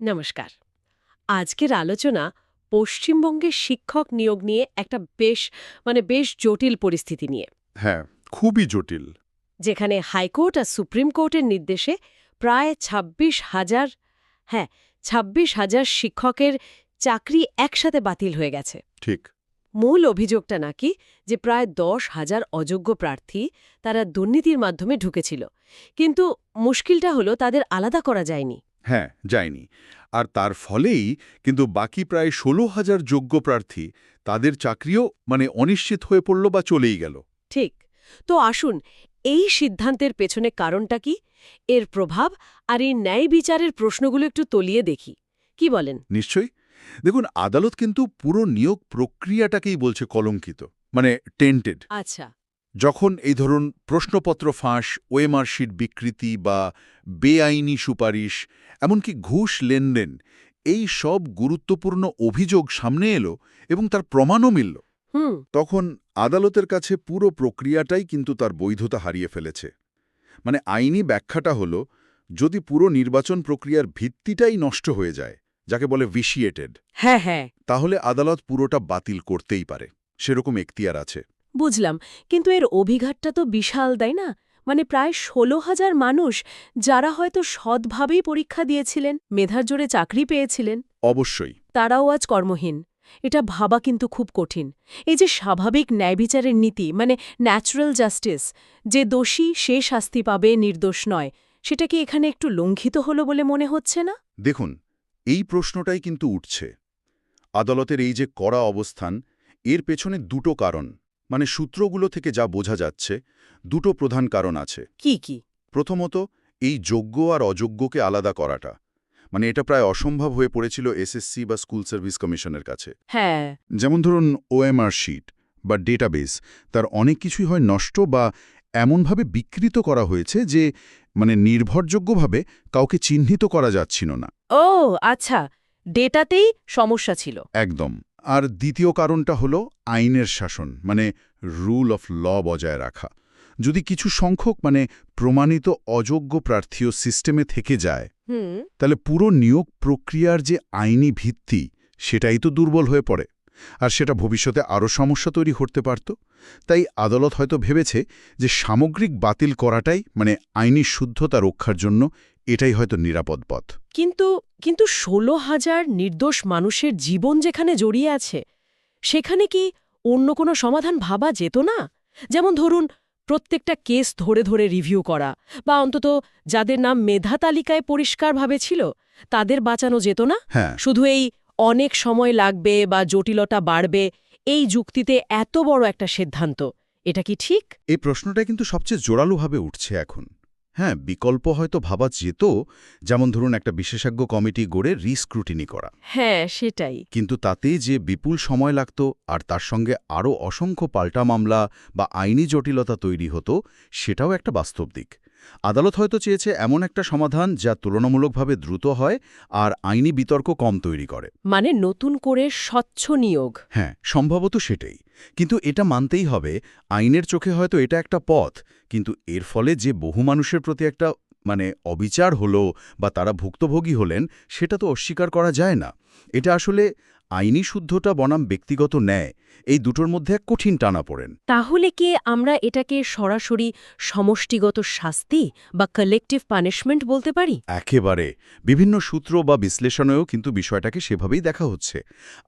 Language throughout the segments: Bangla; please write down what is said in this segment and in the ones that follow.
নমস্কার। আজকের আলোচনা পশ্চিমবঙ্গের শিক্ষক নিয়োগ নিয়ে একটা বেশ মানে বেশ জটিল পরিস্থিতি নিয়ে। হ্যাঁ খুবই জটিল। যেখানে হাইকোর্ট আর সুপ্রিম কোর্টের নির্দেশে প্রায় ২৬ হাজার হ্যাঁ ২৬ হাজার শিক্ষকের চাকরি একসাথে বাতিল হয়ে গেছে। ঠিক। মূল অভিযোগটা নাকি যে প্রায় দশ হাজার অযোগ্য প্রার্থী তারা দুর্নীতির মাধ্যমে ঢুকেছিল। কিন্তু মুশকিলটা হলো তাদের আলাদা করা যায়নি। হ্যাঁ যায়নি। আর তার ফলেই কিন্তু বাকি প্রায় ষোলো হাজার যোগ্য প্রার্থী তাদের চাকরিও মানে অনিশ্চিত হয়ে পড়ল বা চলেই গেল। ঠিক। তো আসুন এই সিদ্ধান্তের পেছনে কারণটা কি? এর প্রভাব আর এই ন্যায় বিচারের প্রশ্নগুলো একটু তলিয়ে দেখি। কি বলেন? নিশ্চয়ই। দেখুন আদালত কিন্তু পুরো নিয়োগ প্রক্রিয়াটাকেই বলছে কলঙ্কিত মানে টেন্টেড। আচ্ছা। যখন এই ধরুন প্রশ্নপত্র ফাঁস ওএমআর শিট বিকৃতি বা বেআইনি সুপারিশ এমনকি ঘুষ লেনদেন এই সব গুরুত্বপূর্ণ অভিযোগ সামনে এলো এবং তার প্রমাণও মিলল। হুম। তখন আদালতের কাছে পুরো প্রক্রিয়াটাই কিন্তু তার বৈধতা হারিয়ে ফেলেছে। মানে আইনি ব্যাখ্যাটা হলো যদি পুরো নির্বাচন প্রক্রিয়ার ভিত্তিটাই নষ্ট হয়ে যায় যাকে বলে ভিশিয়েটেড হ্যাঁ হ্যাঁ। তাহলে আদালত পুরোটা বাতিল করতেই পারে। সেরকম এখতিয়ার আছে। বুঝলাম কিন্তু এর অভিঘাতটা তো বিশাল তাই না? মানে প্রায় ষোলো হাজার মানুষ যারা হয়তো সৎভাবেই পরীক্ষা দিয়েছিলেন মেধার জোরে চাকরি পেয়েছিলেন। অবশ্যই। তারাও আজ কর্মহীন। এটা ভাবা কিন্তু খুব কঠিন। এই যে স্বাভাবিক ন্যায়বিচারের নীতি মানে ন্যাচারাল জাস্টিস যে দোষী সে শাস্তি পাবে নির্দোষ নয় সেটা কি এখানে একটু লঙ্ঘিত হলো বলে মনে হচ্ছে না? দেখুন এই প্রশ্নটাই কিন্তু উঠছে। আদালতের এই যে কড়া অবস্থান এর পেছনে দুটো কারণ। মানে সূত্রগুলো থেকে যা বোঝা যাচ্ছে দুটো প্রধান কারণ আছে। কি কি? প্রথমত এই যোগ্য আর অযোগ্যকে আলাদা করাটা। মানে এটা প্রায় অসম্ভব হয়ে পড়েছিল এসএসসি বা স্কুল সার্ভিস কমিশনের কাছে। হ্যাঁ। যেমন ধরুন ওএমআর শিট বা ডেটাবেস তার অনেক কিছুই হয় নষ্ট বা এমনভাবে বিকৃত করা হয়েছে যে মানে নির্ভরযোগ্যভাবে কাউকে চিহ্নিত করা যাচ্ছিল না। ও আচ্ছা। ডেটাতেই সমস্যা ছিল। একদম। আর দ্বিতীয় কারণটা হলো আইনের শাসন মানে রুল অফ ল বজায় রাখা। যদি কিছু সংখ্যক মানে প্রমাণিত অযোগ্য প্রার্থীও সিস্টেমে থেকে যায় তাহলে পুরো নিয়োগ প্রক্রিয়ার যে আইনি ভিত্তি সেটাই তো দুর্বল হয়ে পড়ে। আর সেটা ভবিষ্যতে আরও সমস্যা তৈরি করতে পারত। তাই আদালত হয়তো ভেবেছে যে সামগ্রিক বাতিল করাটাই মানে আইনি শুদ্ধতা রক্ষার জন্য এটাই হয়তো নিরাপদ পথ। কিন্তু কিন্তু ষোলো হাজার নির্দোষ মানুষের জীবন যেখানে জড়িয়ে আছে সেখানে কি অন্য কোনো সমাধান ভাবা যেত না? যেমন ধরুন প্রত্যেকটা কেস ধরে ধরে রিভিউ করা বা অন্তত যাদের নাম মেধা তালিকায় পরিষ্কারভাবে ছিল তাদের বাঁচানো যেত না? হ্যাঁ। শুধু এই অনেক সময় লাগবে বা জটিলতা বাড়বে এই যুক্তিতে এত বড় একটা সিদ্ধান্ত এটা কি ঠিক? এই প্রশ্নটা কিন্তু সবচেয়ে জোরালোভাবে উঠছে এখন। হ্যাঁ বিকল্প হয়তো ভাবা যেত যেমন ধরুন একটা বিশেষজ্ঞ কমিটি গড়ে রিস্ক্রুটিনি করা। হ্যাঁ সেটাই। কিন্তু তাতে যে বিপুল সময় লাগত আর তার সঙ্গে আরও অসংখ্য পাল্টা মামলা বা আইনি জটিলতা তৈরি হতো সেটাও একটা বাস্তব দিক। আদালত হয়তো চেয়েছে এমন একটা সমাধান যা তুলনামূলকভাবে দ্রুত হয় আর আইনি বিতর্ক কম তৈরি করে। মানে নতুন করে স্বচ্ছ নিয়োগ। হ্যাঁ সম্ভবত সেটাই। কিন্তু এটা মানতেই হবে আইনের চোখে হয়তো এটা একটা পথ কিন্তু এর ফলে যে বহু মানুষের প্রতি একটা মানে অবিচার হলো বা তারা ভুক্তভোগী হলেন সেটা তো অস্বীকার করা যায় না। এটা আসলে আইনি শুদ্ধতা বনাম ব্যক্তিগত ন্যায় এই দুটোর মধ্যে এক কঠিন টানা পড়েন। তাহলে কি আমরা এটাকে সরাসরি সমষ্টিগত শাস্তি বা কালেকটিভ পানিশমেন্ট বলতে পারি? একেবারে। বিভিন্ন সূত্র বা বিশ্লেষণেও কিন্তু বিষয়টাকে সেভাবেই দেখা হচ্ছে।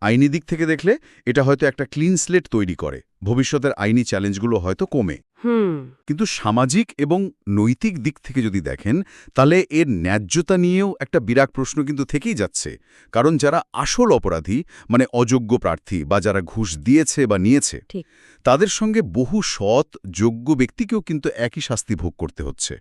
আইনি দিক থেকে দেখলে এটা হয়তো একটা ক্লিন স্লেট তৈরি করে। ভবিষ্যতের আইনি চ্যালেঞ্জগুলো হয়তো কমে। হুম। কিন্তু সামাজিক এবং নৈতিক দিক থেকে যদি দেখেন তাহলে এর ন্যায্যতা নিয়েও একটা বিরাট প্রশ্ন কিন্তু থেকেই যাচ্ছে। কারণ যারা আসল অপরাধী মানে অযোগ্য প্রার্থী বা যারা ঘুষ দিয়েছে বা নিয়েছে তাদের সঙ্গে বহু সৎ যোগ্য ব্যক্তিকেও কিন্তু একই শাস্তি ভোগ করতে হচ্ছে।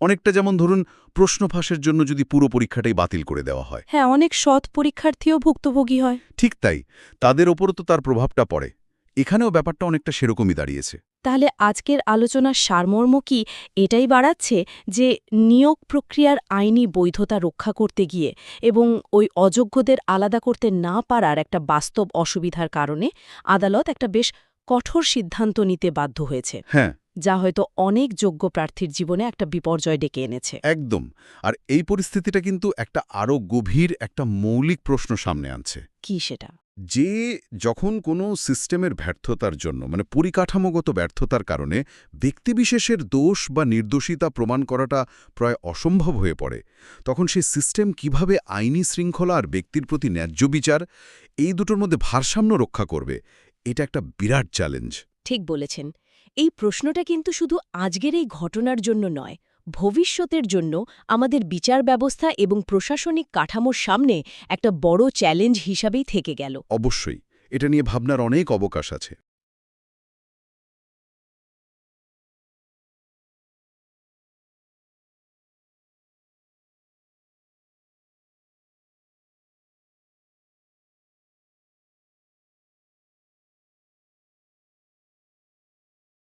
অনেকটা যেমন ধরুন প্রশ্ন ফাঁসের জন্য যদি পুরো পরীক্ষাটাই বাতিল করে দেওয়া হয়। হ্যাঁ অনেক সৎ পরীক্ষার্থীও ভুক্তভোগী হয়। ঠিক তাই। তাদের ওপরও তো তার প্রভাবটা পড়ে। এখানেও ব্যাপারটা অনেকটা সেরকমই দাঁড়িয়েছে। তাহলে আজকের আলোচনার সারমর্ম কি? এটাই বাড়াচ্ছে যে নিয়োগ প্রক্রিয়ার আইনি বৈধতা রক্ষা করতে গিয়ে এবং ওই অযোগ্যদের আলাদা করতে না পারার একটা বাস্তব অসুবিধার কারণে আদালত একটা বেশ কঠোর সিদ্ধান্ত নিতে বাধ্য হয়েছে। হ্যাঁ। যা হয়তো অনেক যোগ্য প্রার্থীর জীবনে একটা বিপর্যয় ডেকে এনেছে। একদম। আর এই পরিস্থিতিটা কিন্তু একটা আরও গভীর একটা মৌলিক প্রশ্ন সামনে আনছে। কি সেটা? যে যখন কোনো সিস্টেমের ব্যর্থতার জন্য মানে পরিকাঠামোগত ব্যর্থতার কারণে ব্যক্তিবিশেষের দোষ বা নির্দোষিতা প্রমাণ করাটা প্রায় অসম্ভব হয়ে পড়ে, তখন সেই সিস্টেম কীভাবে আইনি শৃঙ্খলা আর ব্যক্তির প্রতি ন্যায্য বিচার, এই দুটোর মধ্যে ভারসাম্য রক্ষা করবে, এটা একটা বিরাট চ্যালেঞ্জ। ঠিক বলেছেন। এই প্রশ্নটা কিন্তু শুধু আজকের এই ঘটনার জন্য নয় ভবিষ্যতের জন্য আমাদের বিচার ব্যবস্থা এবং প্রশাসনিক কাঠামোর সামনে একটা বড় চ্যালেঞ্জ হিসাবেই থেকে গেল। অবশ্যই, এটা নিয়ে ভাবনার অনেক অবকাশ আছে।